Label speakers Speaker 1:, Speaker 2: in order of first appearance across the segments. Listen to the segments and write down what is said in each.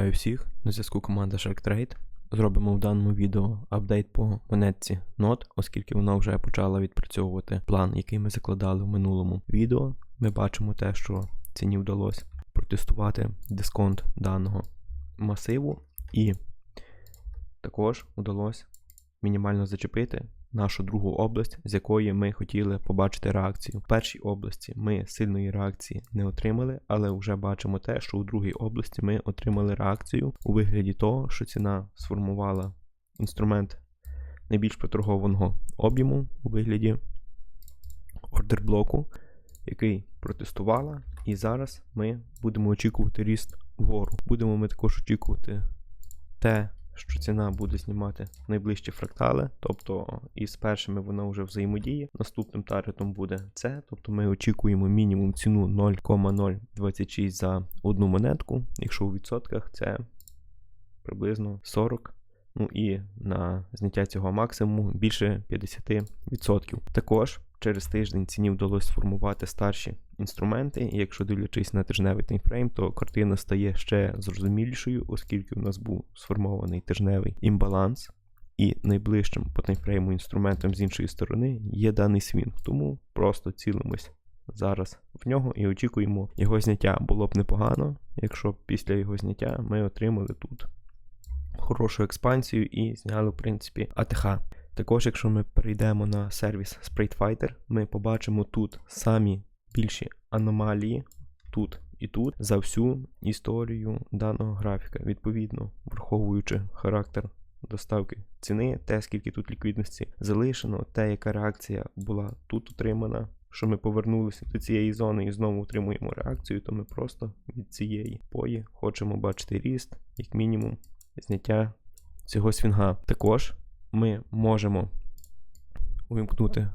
Speaker 1: Вітаю всіх! На зв'язку команда Shark Trade. Зробимо в даному відео апдейт по монетці NOT, оскільки вона вже почала відпрацьовувати план, який ми закладали в минулому відео. Ми бачимо те, що ціні вдалося протестувати дисконт даного масиву, і також вдалося мінімально зачепити нашу другу область, з якої ми хотіли побачити реакцію. В першій області ми сильної реакції не отримали, але вже бачимо те, що у другій області ми отримали реакцію у вигляді того, що ціна сформувала інструмент найбільш проторгованого об'єму у вигляді ордерблоку, який протестувала. І зараз ми будемо очікувати ріст вгору. Будемо ми також очікувати те, що ціна буде знімати найближчі фрактали, тобто із першими вона вже взаємодіє. Наступним таргетом буде це, тобто ми очікуємо мінімум ціну 0,026 за одну монетку, якщо у відсотках це приблизно 40. Ну і на зняття цього максимуму більше 50%. Також через тиждень ціні вдалося сформувати старші інструменти, і якщо дивлячись на тижневий таймфрейм, то картина стає ще зрозумілішою, оскільки у нас був сформований тижневий імбаланс, і найближчим по таймфрейму інструментом з іншої сторони є даний свінг. Тому просто цілимось зараз в нього і очікуємо його зняття. Було б непогано, якщо після його зняття ми отримали тут хорошу експансію і зняли, в принципі, АТХ. Також, якщо ми перейдемо на сервіс SpriteFighter, ми побачимо тут самі більші аномалії тут і тут за всю історію даного графіка, відповідно, враховуючи характер доставки ціни, те, скільки тут ліквідності залишено, те, яка реакція була тут отримана. Що ми повернулися до цієї зони і знову отримуємо реакцію, то ми просто від цієї пої хочемо бачити ріст, як мінімум, зняття цього свінга. Також ми можемо увімкнути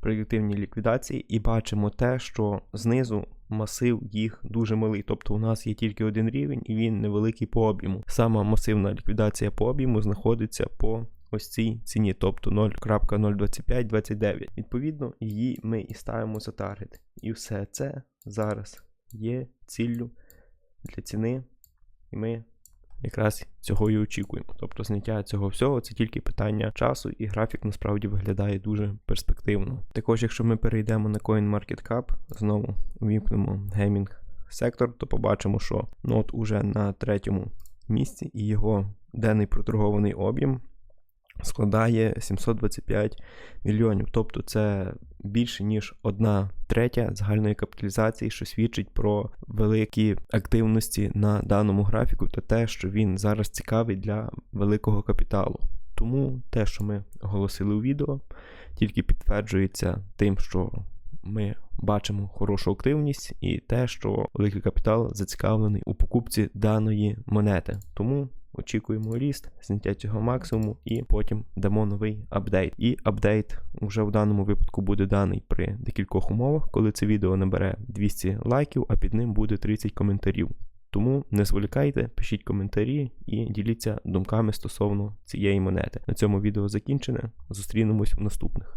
Speaker 1: предиктивні ліквідації і бачимо те, що знизу масив їх дуже малий. Тобто у нас є тільки один рівень і він невеликий по об'єму. Сама масивна ліквідація по об'єму знаходиться по ось цій ціні, тобто 0.02529. Відповідно, її ми і ставимо за таргет. І все це зараз є ціллю для ціни, і ми якраз цього і очікуємо. Тобто зняття цього всього це тільки питання часу, і графік насправді виглядає дуже перспективно. Також, якщо ми перейдемо на CoinMarketCap, знову вімкнемо геймінг сектор, то побачимо, що нот уже на третьому місці, і його денний проторгований об'єм. Складає 725 мільйонів, тобто це більше ніж одна третя загальної капіталізації, що свідчить про великі активності на даному графіку та те, що він зараз цікавий для великого капіталу. Тому те, що ми оголосили у відео, тільки підтверджується тим, що ми бачимо хорошу активність, і те, що великий капітал зацікавлений у покупці даної монети. Тому. Очікуємо ріст, зняття цього максимуму, і потім дамо новий апдейт. І апдейт вже в даному випадку буде даний при декількох умовах, коли це відео набере 200 лайків, а під ним буде 30 коментарів. Тому не зволікайте, пишіть коментарі і діліться думками стосовно цієї монети. На цьому відео закінчене. Зустрінемось в наступних.